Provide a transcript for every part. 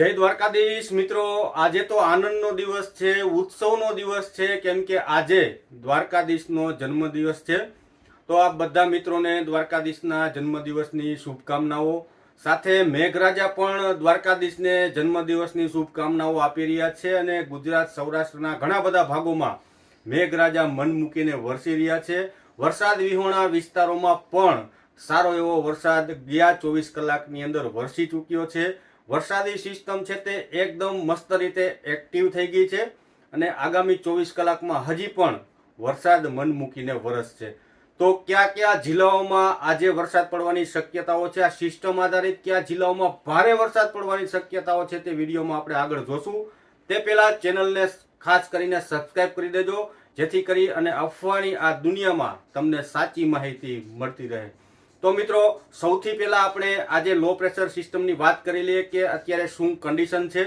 જય દ્વારકાધીશ મિત્રો. આજે તો આનંદનો દિવસ છે, ઉત્સવનો દિવસ છે, કેમ કે આજે દ્વારકાધીશનો જન્મદિવસ છે. તો આ બધા મિત્રોને દ્વારકાધીશના જન્મદિવસની શુભકામનાઓ. સાથે મેઘરાજા પણ દ્વારકાધીશને જન્મદિવસની શુભકામનાઓ આપી રહ્યા છે અને ગુજરાત સૌરાષ્ટ્રના ઘણા બધા ભાગોમાં મેઘરાજા મન મૂકીને વરસી રહ્યા છે. વરસાદ વિહોણા વિસ્તારોમાં પણ સારો એવો વરસાદ ગયા ચોવીસ કલાકની અંદર વરસી ચૂક્યો છે. વરસાદી સિસ્ટમ છે તે એકદમ મસ્ત રીતે એક્ટિવ થઈ ગઈ છે અને આગામી ચોવીસ કલાકમાં હજી પણ વરસાદ મન મૂકીને વરસશે તો કયા કયા જિલ્લાઓમાં આજે વરસાદ પડવાની શક્યતાઓ છે? આ સિસ્ટમ આધારિત કયા જિલ્લાઓમાં ભારે વરસાદ પડવાની શક્યતાઓ છે તે વિડીયોમાં આપણે આગળ જોશું. તે પહેલાં ચેનલને ખાસ કરીને સબસ્ક્રાઇબ કરી દેજો, જેથી કરી અને અફવાની આ દુનિયામાં તમને સાચી માહિતી મળતી રહે. તો મિત્રો, સૌથી પહેલા આપણે આજે લો પ્રેશર સિસ્ટમની વાત કરી લઈએ કે અત્યારે શું કન્ડિશન છે.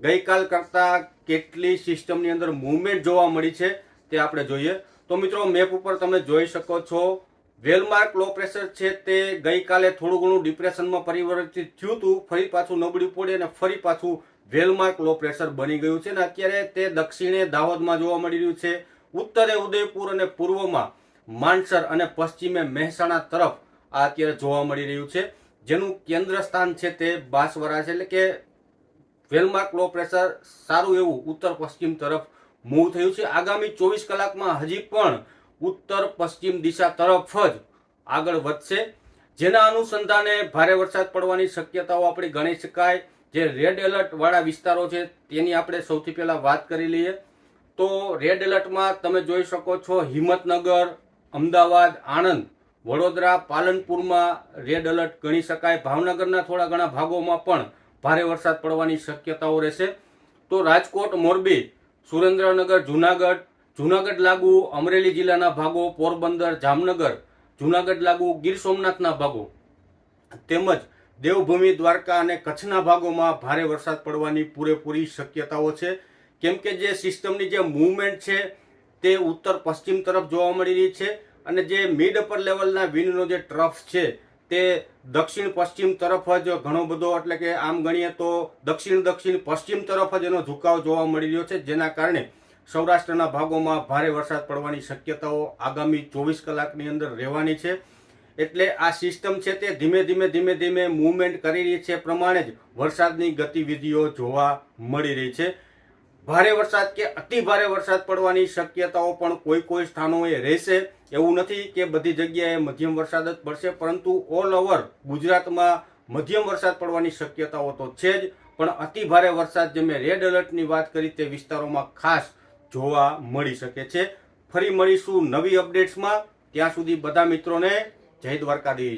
ગઈકાલ કરતા કેટલી સિસ્ટમની અંદર મૂવમેન્ટ જોવા મળી છે તે આપણે જોઈએ. તો મિત્રો મેપ ઉપર તમે જોઈ શકો છો, વેલમાર્ક લો પ્રેશર છે તે ગઈકાલે થોડું ઘણું ડિપ્રેશનમાં પરિવર્તિત થયું હતું. ફરી પાછું નબળું પડે અને ફરી પાછું વેલમાર્ક લો પ્રેશર બની ગયું છે અને અત્યારે તે દક્ષિણે દાહોદમાં જોવા મળી રહ્યું છે. ઉત્તરે ઉદયપુર અને પૂર્વમાં માનસર અને પશ્ચિમે મહેસાણા તરફ આ અત્યારે જોવા મળી રહ્યું છે. જેનું કેન્દ્ર સ્થાન છે તે બાંસવરા છે. એટલે કે વેલમાર્ક લો પ્રેશર, સારું એવું ઉત્તર પશ્ચિમ તરફ મૂવ થયું છે. આગામી ચોવીસ કલાકમાં હજી પણ ઉત્તર પશ્ચિમ દિશા તરફ જ આગળ વધશે. જેના અનુસંધાને ભારે વરસાદ પડવાની શક્યતાઓ આપણે ગણી શકાય. જે રેડ એલર્ટ વાળા વિસ્તારો છે, તેની આપણે સૌથી પહેલા વાત કરી લઈએ. તો રેડ એલર્ટમાં તમે જોઈ શકો છો હિંમતનગર, અમદાવાદ, આણંદ. વડોદરા, પાલનપુરમાં રેડ એલર્ટ ગણી શકાય. ભાવનગરના થોડા ઘણા ભાગોમાં પણ ભારે વરસાદ પડવાની શક્યતાઓ રહેશે. તો રાજકોટ, મોરબી, સુરેન્દ્રનગર, જુનાગઢ જુનાગઢ લાગુ અમરેલી જિલ્લાના ભાગો, પોરબંદર, જામનગર, જુનાગઢ લાગુ ગીર સોમનાથના ભાગો, તેમજ દેવભૂમિ, દ્વારકા અને કચ્છના ભાગોમાં ભારે વરસાદ પડવાની પૂરેપૂરી શક્યતાઓ છે. કેમ કે જે સિસ્ટમની જે મૂવમેન્ટ છે તે ઉત્તર પશ્ચિમ તરફ જોવા મળી રહી છે. અને જે મિડ અપર લેવલના વિનનો જે ટ્રફ છે, તે દક્ષિણ પશ્ચિમ તરફ જ ઘણો બધો, એટલે કે આમ ગણીએ તો દક્ષિણ દક્ષિણ પશ્ચિમ તરફ જ એનો ઝુકાવ જોવા મળી રહ્યો છે, જેના કારણે સૌરાષ્ટ્રના ભાગોમાં ભારે વરસાદ પડવાની શક્યતાઓ આગામી ચોવીસ કલાકની અંદર રહેવાની છે. એટલે આ સિસ્ટમ છે તે ધીમે ધીમે ધીમે ધીમે મૂવમેન્ટ કરી રહી છે પ્રમાણે જ વરસાદની ગતિવિધિઓ જોવા મળી રહી છે. ભારે વરસાદ કે અતિ ભારે વરસાદ પડવાની શક્યતાઓ પણ કોઈ કોઈ સ્થાનોએ રહેશે. એવું નથી કે બધી જગ્યાએ મધ્યમ વરસાદ જ પડશે, પરંતુ ઓલ ઓવર ગુજરાતમાં મધ્યમ વરસાદ પડવાની શક્યતાઓ તો છે જ. પણ અતિ ભારે વરસાદ જે મેં રેડ એલર્ટની વાત કરી તે વિસ્તારોમાં ખાસ જોવા મળી શકે છે. ફરી મળીશું નવી અપડેટ્સમાં ત્યાં સુધી બધા મિત્રોને જય દ્વારકાધીશ.